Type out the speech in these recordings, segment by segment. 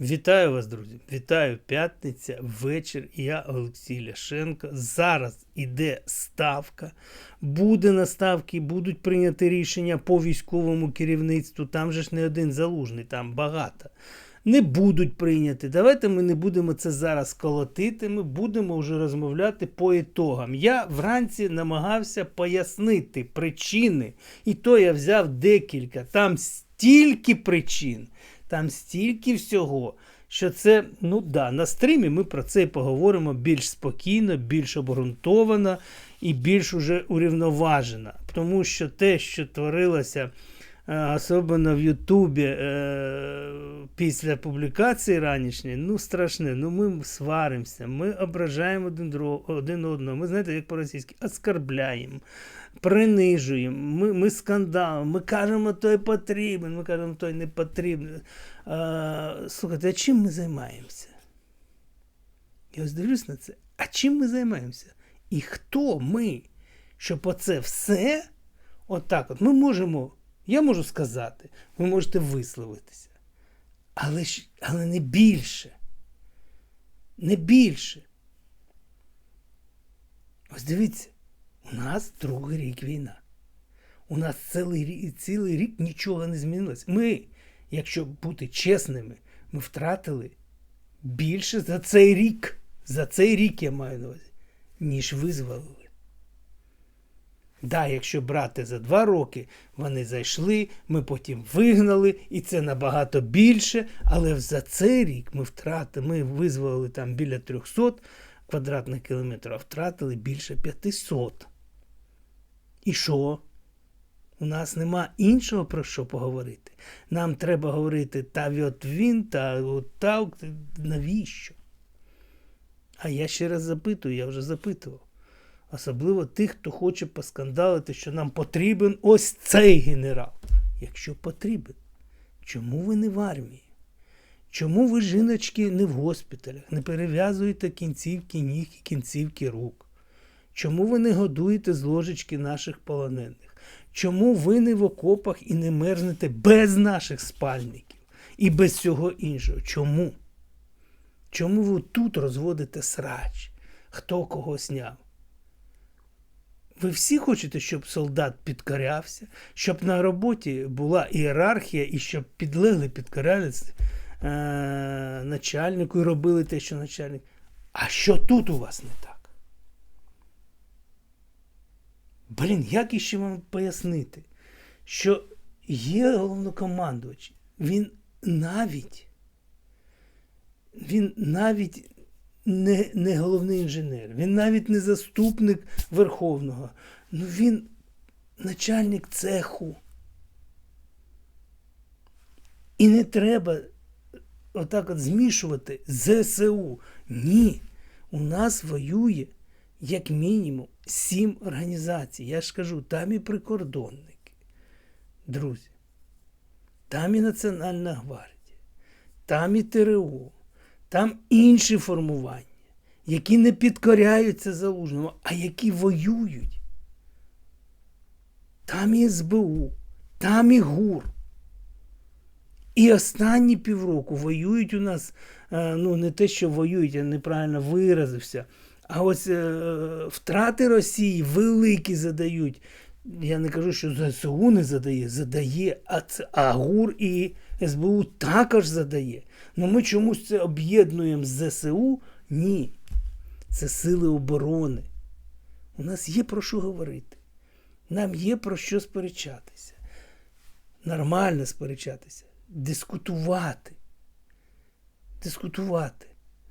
Вітаю вас, друзі! Вітаю п'ятниця, вечір. Я Олексій Ляшенко. Зараз іде ставка. Буде на ставки, будуть прийняти рішення по військовому керівництву. Там же ж не один залужний, там багато. Не будуть прийняти. Давайте ми не будемо це зараз колотити. Ми будемо вже розмовляти по ітогам. Я вранці намагався пояснити причини, і то я взяв декілька. Там стільки причин. Там стільки всього, що це, ну да, на стрімі ми про це поговоримо більш спокійно, більш обґрунтовано і більш уже урівноважено. Тому що те, що творилося, особливо в Ютубі е, після публікації ранішньої, ну страшне. Ну ми сваримося, ми ображаємо один, один одного. Ми знаєте, як по-російськи, оскарбляємо, принижуємо, ми, ми скандалимо, ми кажемо, той потрібен, ми кажемо, той не потрібен. А, слухайте, а чим ми займаємося? Я ось дивлюсь на це. А чим ми займаємося? І хто ми? Щоб оце все, отак от, ми можемо, я можу сказати, ви можете висловитися. Але, ж, але не більше. Не більше. Ось дивіться, у нас другий рік війна. У нас цілий цілий рік нічого не змінилось. Ми, якщо бути чесними, ми втратили більше за цей рік. За цей рік я маю на увазі, ніж визволили. Да, якщо брати за два роки, вони зайшли, ми потім вигнали, і це набагато більше. Але за цей рік ми втратили, ми визволили там біля 300 квадратних кілометрів, а втратили більше 500. І що? У нас нема іншого про що поговорити. Нам треба говорити та от він, та от та навіщо? А я ще раз запитую, я вже запитував. Особливо тих, хто хоче поскандалити, що нам потрібен ось цей генерал. Якщо потрібен, чому ви не в армії? Чому ви, жіночки, не в госпіталях, не перев'язуєте кінцівки ніг і кінцівки рук? Чому ви не годуєте з ложечки наших полонених? Чому ви не в окопах і не мерзнете без наших спальників і без всього іншого? Чому? Чому ви тут розводите срач? Хто кого сняв? Ви всі хочете, щоб солдат підкорявся, щоб на роботі була ієрархія і щоб підлегли підкорялися е- начальнику і робили те, що начальник. А що тут у вас не так? Блін, як іще вам пояснити, що є головнокомандувач, він навіть він навіть не не головний інженер, він навіть не заступник Верховного. Ну він начальник цеху. І не треба отак от змішувати ЗСУ. Ні. У нас воює як мінімум сім організацій. Я ж кажу, там і прикордонники. Друзі, там і Національна гвардія, там і ТРО, там інші формування, які не підкоряються залужному, а які воюють. Там і СБУ, там і ГУР. І останні півроку воюють у нас, ну не те, що воюють, я неправильно виразився. А ось е, втрати Росії великі задають. Я не кажу, що ЗСУ не задає, задає, а ГУР і СБУ також задає. Ну ми чомусь це об'єднуємо з ЗСУ? Ні. Це сили оборони. У нас є про що говорити. Нам є про що сперечатися. Нормально сперечатися, дискутувати. Дискутувати.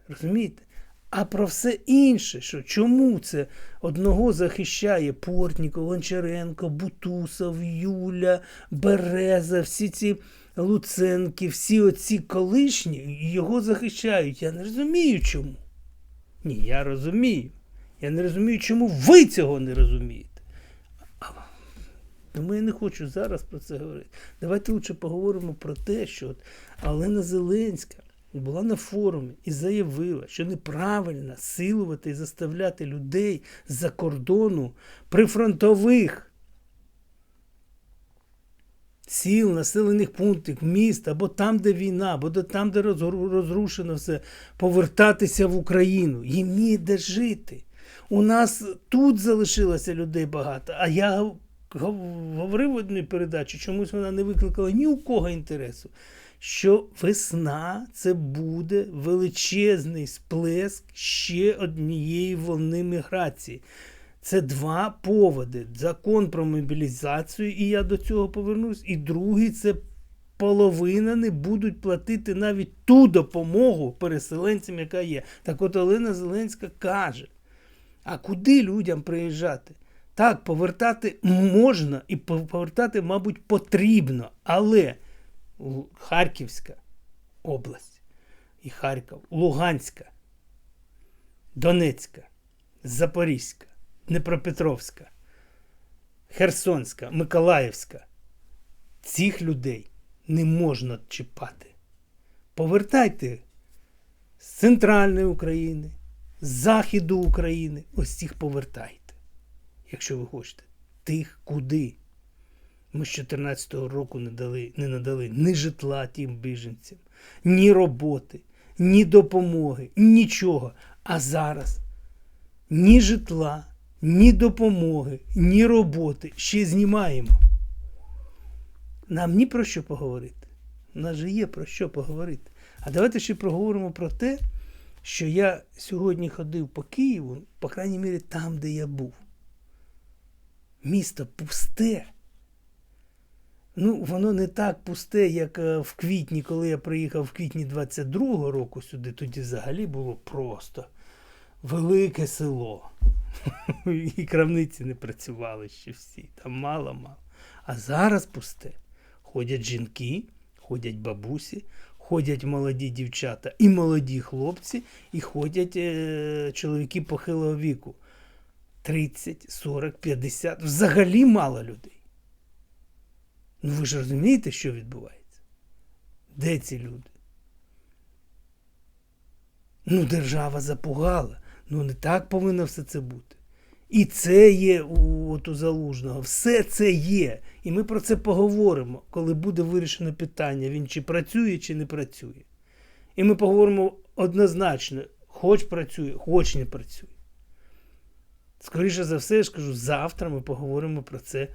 Розумієте? А про все інше, що чому це одного захищає Портніков, Гончаренко, Бутусов, Юля, Береза, всі ці Луценки, всі оці колишні його захищають. Я не розумію чому. Ні, я розумію. Я не розумію, чому ви цього не розумієте. Тому я не хочу зараз про це говорити. Давайте лучше поговоримо про те, що от Олена Зеленська була на форумі і заявила, що неправильно силувати і заставляти людей з-за кордону прифронтових сіл, населених пунктів, міст, або там, де війна, або там, де розрушено все, повертатися в Україну. Їм ніде жити. У нас тут залишилося людей багато. А я гов- гов- говорив в одній передачі, чомусь вона не викликала ні у кого інтересу. Що весна це буде величезний сплеск ще однієї волни міграції. Це два поводи: закон про мобілізацію, і я до цього повернусь. І другий це половина не будуть платити навіть ту допомогу переселенцям, яка є. Так от Олена Зеленська каже: а куди людям приїжджати? Так, повертати можна і повертати, мабуть, потрібно, але Харківська область і Харків, Луганська, Донецька, Запорізька, Дніпропетровська, Херсонська, Миколаївська. Цих людей не можна чіпати. Повертайте з центральної України, з Західу України. Ось цих повертайте, якщо ви хочете. Тих куди? Ми з 14-го року не, дали, не надали ні житла тим біженцям, ні роботи, ні допомоги, нічого. А зараз ні житла, ні допомоги, ні роботи ще знімаємо. Нам ні про що поговорити. У нас же є про що поговорити. А давайте ще проговоримо про те, що я сьогодні ходив по Києву, по крайній мірі там, де я був. Місто пусте. Ну, воно не так пусте, як е, в квітні, коли я приїхав в квітні 22-го року сюди, тоді взагалі було просто велике село. І крамниці не працювали ще всі, там мало-мало. А зараз пусте. Ходять жінки, ходять бабусі, ходять молоді дівчата і молоді хлопці, і ходять е- чоловіки похилого віку. 30, 40, 50. Взагалі мало людей. Ну ви ж розумієте, що відбувається? Де ці люди? Ну, держава запугала. Ну, не так повинно все це бути. І це є у, от у залужного. Все це є. І ми про це поговоримо, коли буде вирішено питання, він чи працює, чи не працює. І ми поговоримо однозначно, хоч працює, хоч не працює. Скоріше за все, я ж кажу, завтра ми поговоримо про це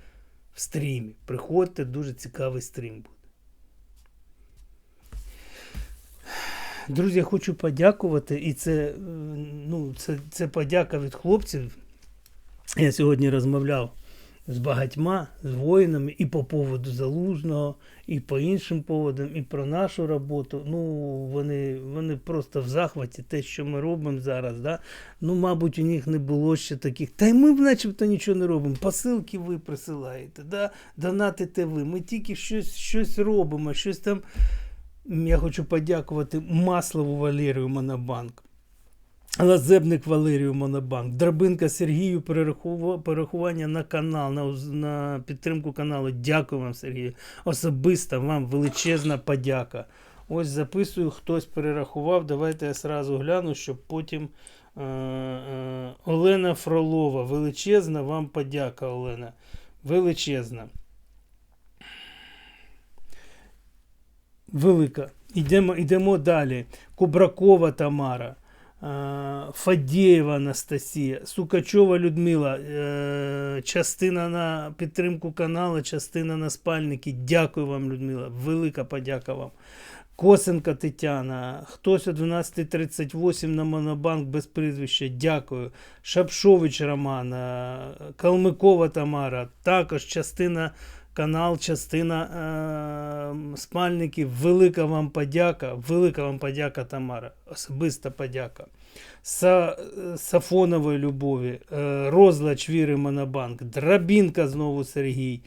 в стрімі. Приходьте, дуже цікавий стрім буде. Друзі, я хочу подякувати, і це, е, ну, це, це подяка від хлопців. Я сьогодні розмовляв з багатьма, з воїнами і по поводу залужного, і по іншим поводам, і про нашу роботу. Ну, вони, вони просто в захваті, те, що ми робимо зараз. Да? Ну, мабуть, у них не було ще таких. Та й ми начебто нічого не робимо. Посилки ви присилаєте, да? донатите ви. Ми тільки щось, щось робимо, щось там. Я хочу подякувати Маслову Валерію Монобанк. Лазебник Валерію Монобанк, Драбинка Сергію перерахування на канал, на, на підтримку каналу. Дякую вам, Сергію. Особисто вам величезна подяка. Ось записую, хтось перерахував. Давайте я сразу гляну, щоб потім. Е, е, Олена Фролова. Величезна вам подяка, Олена. Величезна. Велика. Йдемо, йдемо далі. Кубракова Тамара. Е, Фадєєва Анастасія, Сукачова Людмила, е, частина на підтримку каналу, частина на спальники. Дякую вам, Людмила. Велика подяка вам. Косенка Тетяна, хтось о 12.38 на Монобанк без прізвища. Дякую. Шапшович Роман, е, Калмикова Тамара, також частина канал, частина е, спальників. Велика вам подяка. Велика вам подяка, Тамара. Особиста подяка. Са, Сафонової Любові, е, Розлач Віри Монобанк, Драбінка знову Сергій.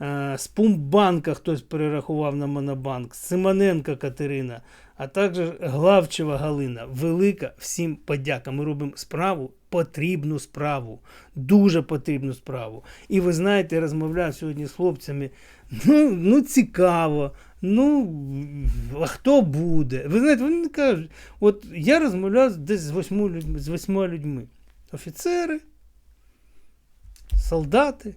Е, З Пумбанка хтось перерахував на Монобанк, Симоненко Катерина, а також Главчева Галина. Велика всім подяка. Ми робимо справу, потрібну справу, дуже потрібну справу. І ви знаєте, я розмовляв сьогодні з хлопцями. Ну, ну цікаво. Ну, а хто буде? Ви знаєте, вони не кажуть. От я розмовляв десь з восьми з восьма людьми. Офіцери, солдати.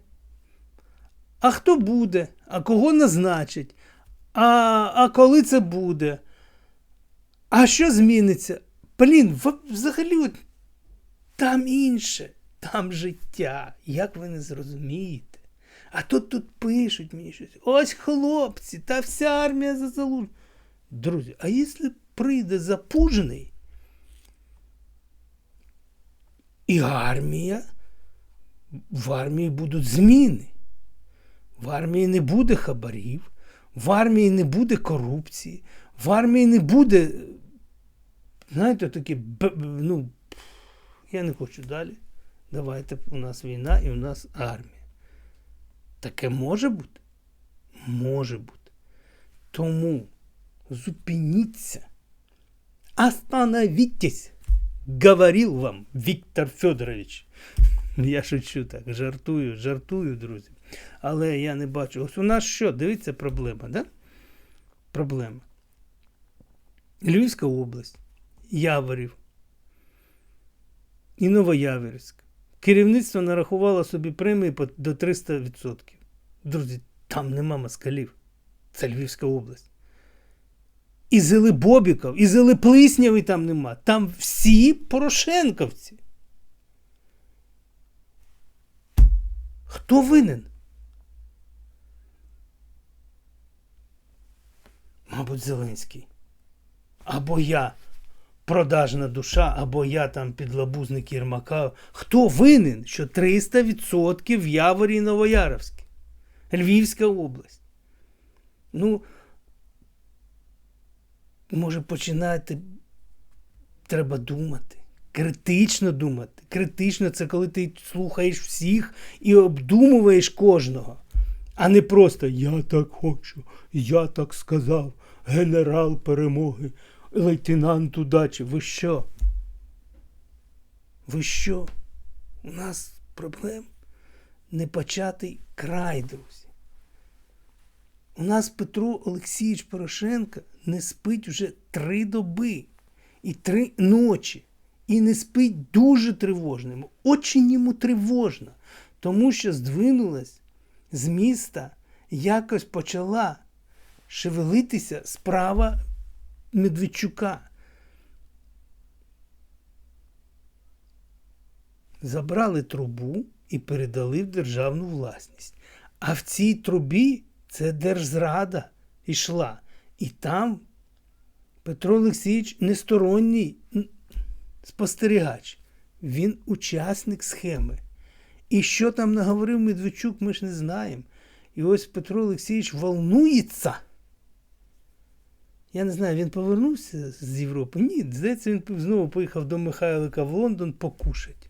А хто буде, а кого назначить, а, а коли це буде? А що зміниться? Блін, взагалі от, там інше, там життя. Як ви не зрозумієте? А тут тут пишуть мені щось. Ось хлопці, та вся армія за залуж. Друзі, а якщо прийде запужений, і армія, в армії будуть зміни. В армії не буде хабарів, в армії не буде корупції, в армії не буде. Знаєте, такі, ну, я не хочу далі. Давайте у нас війна і у нас армія. Таке може бути? Може бути. Тому зупиніться. Остановитесь, говорил вам Віктор Федорович. Я шучу так, жартую, жартую, друзі. Але я не бачу. Ось у нас що? Дивіться, проблема, да? Проблема. Львівська область, Яворів і Новояворівськ. Керівництво нарахувало собі премії до 300%. Друзі, там нема москалів. Це Львівська область. І Зели Бобіков, і Зели Плисняви там нема. Там всі Порошенковці. Хто винен? Мабуть, Зеленський. Або я продажна душа, або я там підлабузник Єрмака. Хто винен, що 300% в Яворі і Новояровській? Львівська область. Ну, може починати треба думати. Критично думати. Критично це коли ти слухаєш всіх і обдумуєш кожного. А не просто я так хочу, я так сказав, генерал перемоги, лейтенант удачі. Ви що? Ви що? У нас проблем непочатий край, друзі. У нас Петро Олексійович Порошенко не спить вже три доби і три ночі. І не спить дуже тривожним. Очень йому тривожно, тому що здвинулась з міста, якось почала шевелитися справа Медведчука. Забрали трубу і передали в державну власність. А в цій трубі це держзрада йшла. І там Петро Олексійович несторонній м, спостерігач. Він учасник схеми. І що там наговорив Медведчук, ми ж не знаємо. І ось Петро Олексійович волнується. Я не знаю, він повернувся з Європи? Ні, здається, він знову поїхав до Михайлика в Лондон покушать.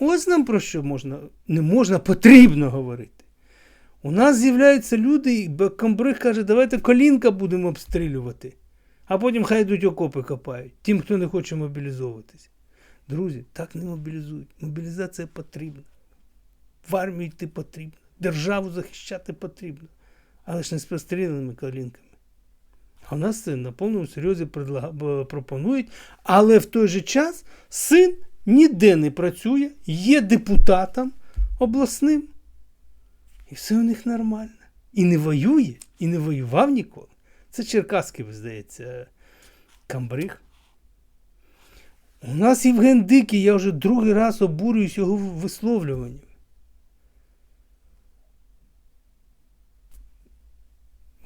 Ось нам про що можна, не можна, потрібно говорити. У нас з'являються люди, і Камбриг каже, давайте колінка будемо обстрілювати, а потім хай йдуть окопи копають, тим, хто не хоче мобілізовуватися. Друзі, так не мобілізують. Мобілізація потрібна. В армію йти потрібно. Державу захищати потрібно. Але ж не з постріляними колінками. А в нас це на повному серйозі пропонують. Але в той же час син ніде не працює, є депутатом обласним. І все у них нормально. І не воює, і не воював ніколи. Це Черкаський, здається, Камбриг. У нас Євген Дикий, я вже другий раз обурююсь його висловлюванням.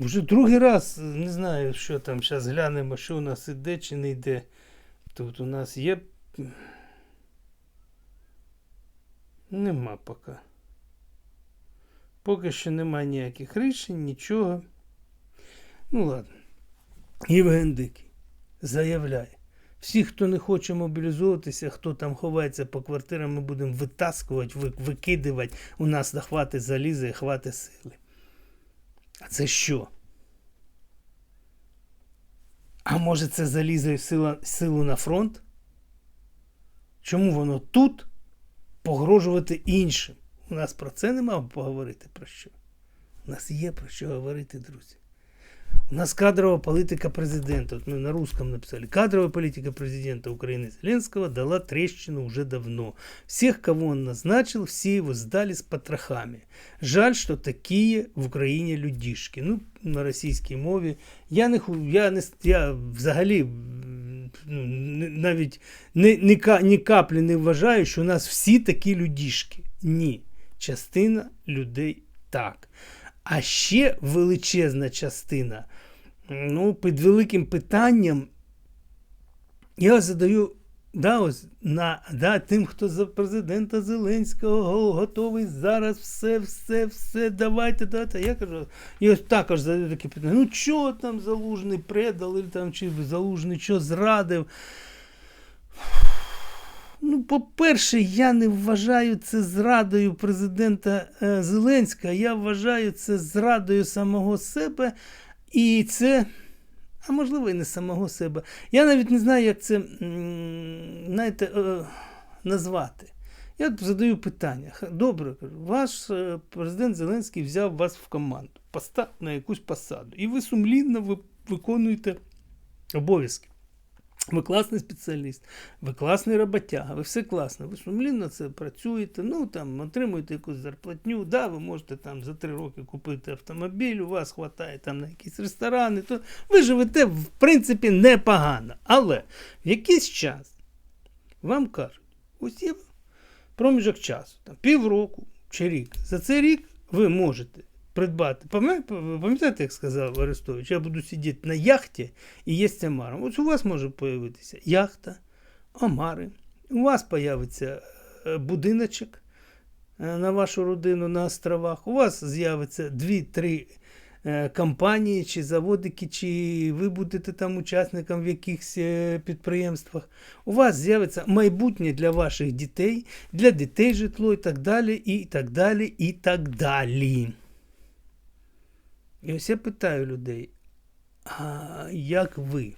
Вже другий раз не знаю, що там. Зараз глянемо, що у нас іде чи не йде. Тут у нас є. Нема поки. Поки що немає ніяких рішень, нічого. Ну ладно. Євген Дикий заявляє. Всі, хто не хоче мобілізовуватися, хто там ховається по квартирам, ми будемо витаскувати, викидувати. У нас хвати заліза і хвати сили. А це що? А може це залізе в сила, силу на фронт? Чому воно тут погрожувати іншим? У нас про це нема поговорити про що. У нас є про що говорити, друзі. У нас кадровая политика президента. Вот мы на русском написали. Кадровая политика президента Украины Зеленского дала трещину уже давно. Всех, кого он назначил, все его сдали с потрохами. Жаль, что такие в Україні людішки. Ну, на російській мові. Я не я не я взагалі ну, навіть ні, ні, ні каплі не вважаю, що у нас всі такі людішки. Ні. Частина людей так. А ще величезна частина, ну, під великим питанням, я задаю да, ось, на, да, тим, хто за президента Зеленського готовий зараз все, все, все, давайте, давайте. Я кажу, і ось також задаю таке питання: ну чого там залужний предав, или там, чи залужний що зрадив? Ну, по-перше, я не вважаю це зрадою президента е, Зеленського. Я вважаю це зрадою самого себе. І це, а можливо, і не самого себе. Я навіть не знаю, як це знаєте, е, назвати. Я задаю питання. Добре, ваш е, президент Зеленський взяв вас в команду, на якусь посаду, і ви сумлінно виконуєте обов'язки. Ви класний спеціаліст, ви класний роботяга, ви все класно, ви сумлінно це працюєте, ну там отримуєте якусь зарплатню, да, ви можете там за три роки купити автомобіль, у вас вистачає там на якісь ресторани, то ви живете в принципі непогано. Але в якийсь час вам кажуть, ось є проміжок часу, там, півроку чи рік. За цей рік ви можете придбати. Пам'ятаєте, як сказав Арестович, я буду сидіти на яхті і їсти омаром. Ось у вас може появитися яхта, омари. У вас появиться е, будиночок е, на вашу родину на островах. У вас з'явиться 2-3 е, компанії чи заводики, чи ви будете там учасником в якихось підприємствах. У вас з'явиться майбутнє для ваших дітей, для дітей житло і так далі, і так далі, і так далі. І ось я питаю людей, а як ви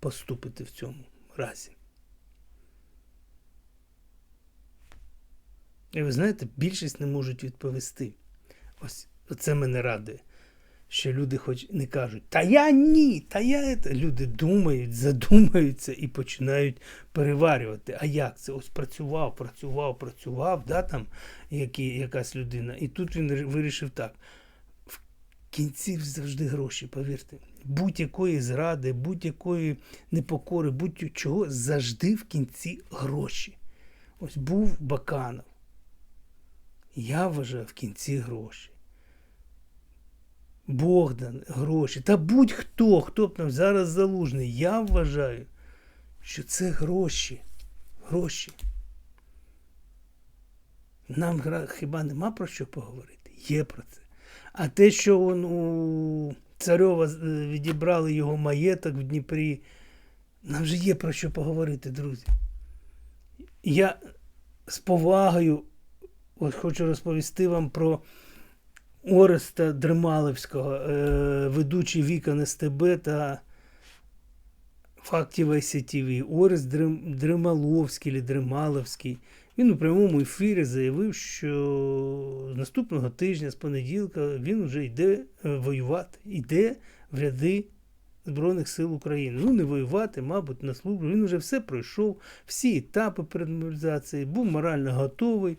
поступите в цьому разі? І ви знаєте, більшість не можуть відповісти. Ось це мене радує. Що люди хоч не кажуть, та я ні, та я. Люди думають, задумаються і починають переварювати. А як це? Ось працював, працював, працював, да, там які, якась людина. І тут він вирішив так. В кінці завжди гроші, повірте. Будь-якої зради, будь-якої непокори, будь-чого, завжди в кінці гроші. Ось був Баканов. Я вважаю в кінці гроші. Богдан, гроші. Та будь-хто, хто б там зараз залужний, я вважаю, що це гроші. Гроші. Нам хіба нема про що поговорити? Є про це. А те, що он у Царьова е, відібрали його маєток в Дніпрі, нам вже є про що поговорити, друзі. Я з повагою от хочу розповісти вам про Ореста Дремалевського, е, ведучий вікон СТБ та фактів ICTV. Орест Дрем, Дремаловський Дремаловський. Він у прямому ефірі заявив, що з наступного тижня, з понеділка, він вже йде е, воювати, йде в ряди Збройних сил України. Ну, не воювати, мабуть, на службу. Він вже все пройшов, всі етапи перед мобілізацією, був морально готовий.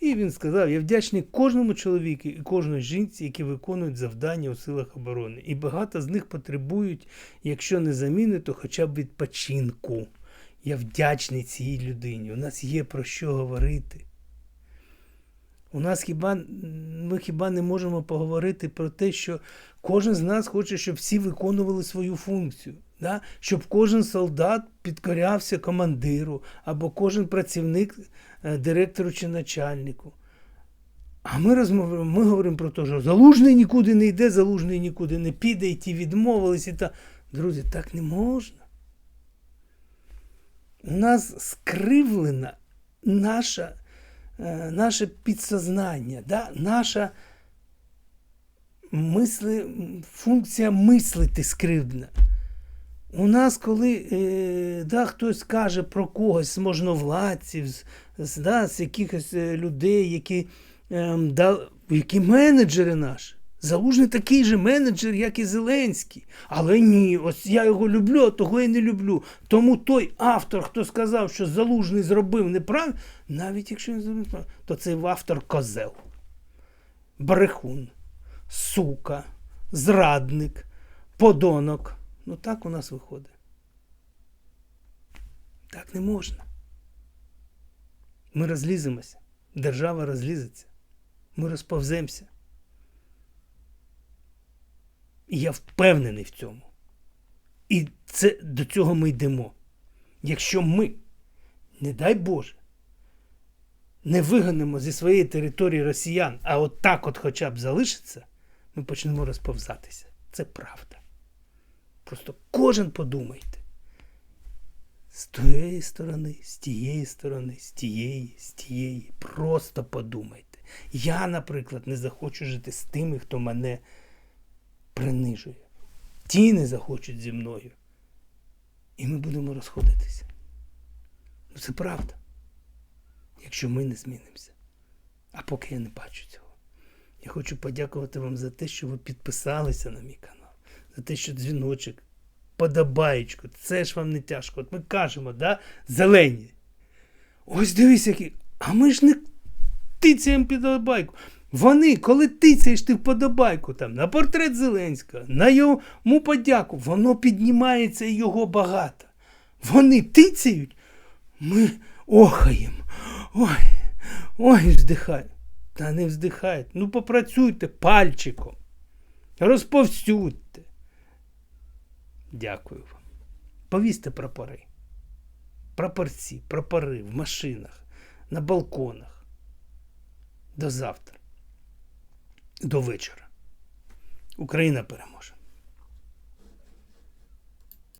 І він сказав: я вдячний кожному чоловіку і кожній жінці, які виконують завдання у силах оборони. І багато з них потребують, якщо не заміни, то хоча б відпочинку. Я вдячний цій людині. У нас є про що говорити. У нас хіба ми хіба не можемо поговорити про те, що кожен з нас хоче, щоб всі виконували свою функцію, да? щоб кожен солдат підкорявся командиру, або кожен працівник е, директору чи начальнику. А ми розмовляємо, ми говоримо про те, що залужний нікуди не йде, залужний нікуди не піде, і ті відмовились. І та... Друзі, так не можна. У нас скривлена наша, е, наше підсознання, да? наша мисли, функція мислити скривдна. У нас, коли е, да, хтось каже про когось з можновладців, з, да, з якихось е, людей, які, е, да, які менеджери наші, Залужний такий же менеджер, як і Зеленський. Але ні, ось я його люблю, а того і не люблю. Тому той автор, хто сказав, що Залужний зробив неправильно, навіть якщо він зробив неправильно, то цей автор козел. Брехун, сука, зрадник, подонок. Ну так у нас виходить. Так не можна. Ми розліземося, держава розлізеться, ми розповземося. І я впевнений в цьому. І це, до цього ми йдемо. Якщо ми, не дай Боже, не виганемо зі своєї території росіян, а от от хоча б залишиться, ми почнемо розповзатися. Це правда. Просто кожен подумайте. З тієї сторони, з тієї сторони, з тієї, з тієї. Просто подумайте. Я, наприклад, не захочу жити з тими, хто мене принижує. Ті не захочуть зі мною. І ми будемо розходитися. Ну це правда. Якщо ми не змінимося. А поки я не бачу цього. Я хочу подякувати вам за те, що ви підписалися на мій канал, за те, що дзвіночок, подобаєчко, це ж вам не тяжко. От ми кажемо, да? зелені. Ось дивись, які. А ми ж не тицяємо підобайку. Вони, коли тицяєш ти вподобайку там, на портрет Зеленського, на йому подяку, воно піднімається і його багато. Вони тицяють, ми охаємо. Ой, ой, вздихають. Та не вздихають. Ну попрацюйте пальчиком. Розповсюдьте. Дякую вам. Повісьте прапори. Прапорці, прапори в машинах, на балконах. До завтра. До вечора. Україна переможе.